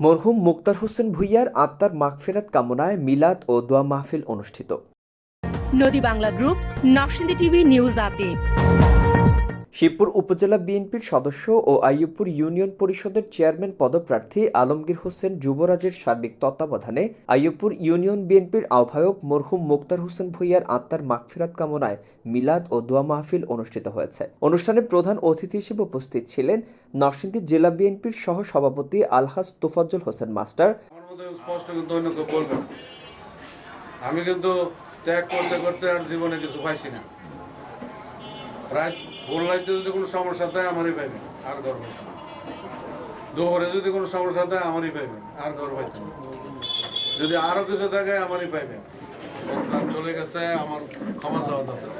মরহুম মুক্তার হোসেন ভুইয়ার আত্মার মাগফেরাত কামনায় মিলাদ ও দোয়া মাহফিল অনুষ্ঠিত। নদী Bangla group নকশিন্দি TV news update. Shibpur উপজেলা বিএনপির সদস্য ও আইয়ুবপুর ইউনিয়ন পরিষদের চেয়ারম্যান পদপ্রার্থী আলমগীর হোসেন যুবরাজের সার্বিক তত্ত্বাবধানে আইয়ুবপুর ইউনিয়ন বিএনপির আহ্বায়ক মরহুম মুক্তার হোসেন ভুইয়ার আত্মার মাগফিরাত কামনায় মিলাদ ও দোয়া মাহফিল অনুষ্ঠিত হয়েছে। অনুষ্ঠানে প্রধান অতিথি হিসেবে উপস্থিত ছিলেন নরসিংদী জেলা বিএনপির সহ সভাপতি আলহাজ তোফাজ্জল হোসেন মাস্টার। আমি কিন্তু ত্যাগ করতে করতে আর জীবনে কিছু পাইছি না। রাত ভোরলাইতে যদি কোনো সমস্যা থাকে আমারই পাইবে আর ঘর পাইবে দুপুরে যদি কোনো সমস্যা থাকে আমারই পাইবে আর ঘর পাইবে যদি আরও কিছু থাকে আমারই পাইবে তার চলে গেছে আমার ক্ষমা চাওয়া দরকার।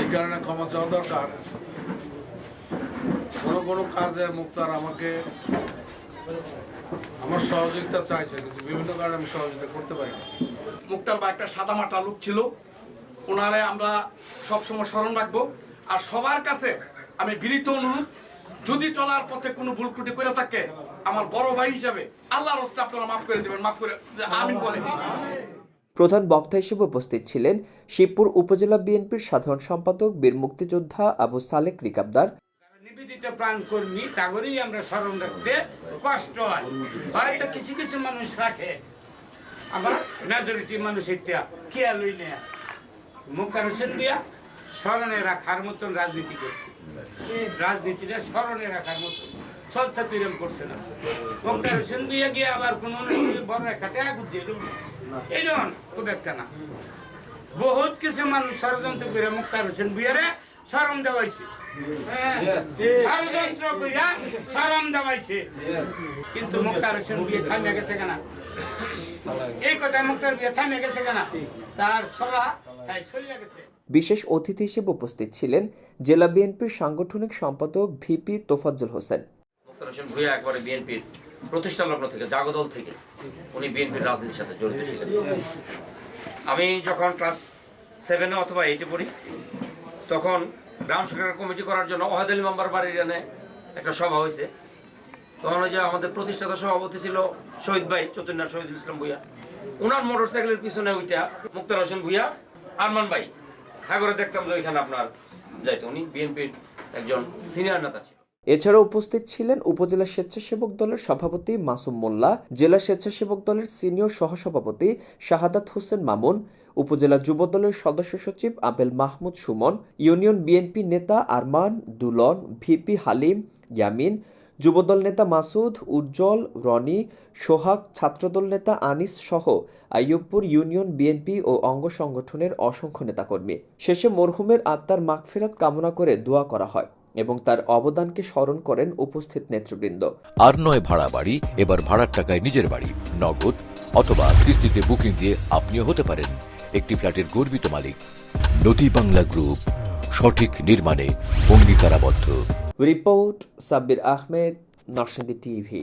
এই কারণে ক্ষমা চাওয়া দরকার। কোনো কোনো কাজে মুক্তার আমাকে আমার সহযোগিতা চাইছে কিন্তু বিভিন্ন কারণে আমি সহযোগিতা করতে পারি না। মুক্তার বা একটা সাদা মাটা লোক ছিল। ওনারে আমরা সবসময় স্মরণ রাখব। আর সবার কাছে আমি বিনীত অনুরোধ যদি চলার পথে কোনো ভুল ত্রুটি করে থাকে আমার বড় ভাই হিসাবে আল্লাহর হস্তে আপনারা মাফ করে দেবেন মাফ করে আমিন বলেন। প্রধান বক্তা হিসেবে উপস্থিত ছিলেন শিবপুর উপজেলা বিএনপির সাধারণ সম্পাদক বীর মুক্তিযোদ্ধা আবু সালেক রিকাবদার। নিবেদিত প্রাণ কর্মী তাগরেই আমরা স্মরণ রাখতে কষ্ট হয়। হয়তো কিছু কিছু মানুষ রাখে। আবার মেজরিটি মানুষ এটা খেয়াল হই মুখার হোসেন দিয়া স্মরণে রাখার মতন রাজনীতি করছে। রাজনীতিটা স্মরণে রাখার মতন। চলছে তুইরম করছে না। মুক্তার হোসেন দিয়ে গিয়ে আবার কোন বড় একটা গুজিয়ে দেবো এই যেমন খুব একটা না। বহুত কিছু মানুষ ষড়যন্ত্র করে মুক্তার হোসেন বিয়ারে শরম দেওয়াইছে। হ্যাঁ, ষড়যন্ত্র কইরা শরম দেওয়াইছে। কিন্তু মুক্তার হোসেন বিয়ে থামিয়ে গেছে কেনা? এই কথায় মুক্তার বিয়ে থামিয়ে গেছে কেনা? তার সলা বিশেষ অতিথি হিসেবে উপস্থিত ছিলেন জেলা বিএনপির সাংগঠনিক সম্পাদক ভিপি তোফাজ্জল হোসেন। মুক্তার একবারে বিএনপির প্রতিষ্ঠা লগ্ন থেকে জাগদল থেকে উনি বিএনপির রাজনীতির সাথে জড়িত ছিলেন। আমি যখন ক্লাস সেভেনে অথবা এইটে পড়ি তখন গ্রাম সরকার কমিটি করার জন্য ওহাদ আলী মেম্বার বাড়ির এনে একটা সভা হয়েছে। তখন ওই যে আমাদের প্রতিষ্ঠাতা সভাপতি ছিল শহীদ ভাই চতুর্নাথ শহীদুল ইসলাম ভূঁইয়া। ওনার মোটর সাইকেলের পিছনে ওইটা মুক্তার হোসেন ভূঁইয়া আরমান ভাই সাগরে দেখতাম যে ওইখানে আপনার যাইতো। উনি বিএনপির একজন সিনিয়র নেতা ছিল এছাড়া উপস্থিত ছিলেন উপজেলা স্বেচ্ছাসেবক দলের সভাপতি মাসুম মোল্লা, জেলা স্বেচ্ছাসেবক দলের সিনিয়র সহসভাপতি শাহাদাত হোসেন মামুন, উপজেলা যুব দলের সদস্য সচিব আবেল মাহমুদ সুমন, ইউনিয়ন বিএনপি নেতা আরমান, দুলন, ভিপি হালিম, ইয়ামিন যুবদল নেতা মাসুদ, উজ্জ্বল, রনি, সোহাগ, ছাত্রদল নেতা আনিস সহ আইয়ুবপুর ইউনিয়ন বিএনপি ও অঙ্গ সংগঠনের অসংখ্য নেতাকর্মী। শেষে মরহুমের আত্মার মাগফেরাত কামনা করে দোয়া করা হয় এবং তার অবদানকে স্মরণ করেন উপস্থিত নেতৃবৃন্দ। আর নয় ভাড়া বাড়ি, এবার ভাড়ার টাকায় নিজের বাড়ি, নগদ অথবা কিস্তিতে বুকিং দিয়ে আপনিও হতে পারেন একটি ফ্ল্যাটের গর্বিত মালিক। নদী বাংলা গ্রুপ, সঠিক নির্মাণে অঙ্গীকারাবদ্ধ। Report Sabbir Ahmed Narsingdi TV.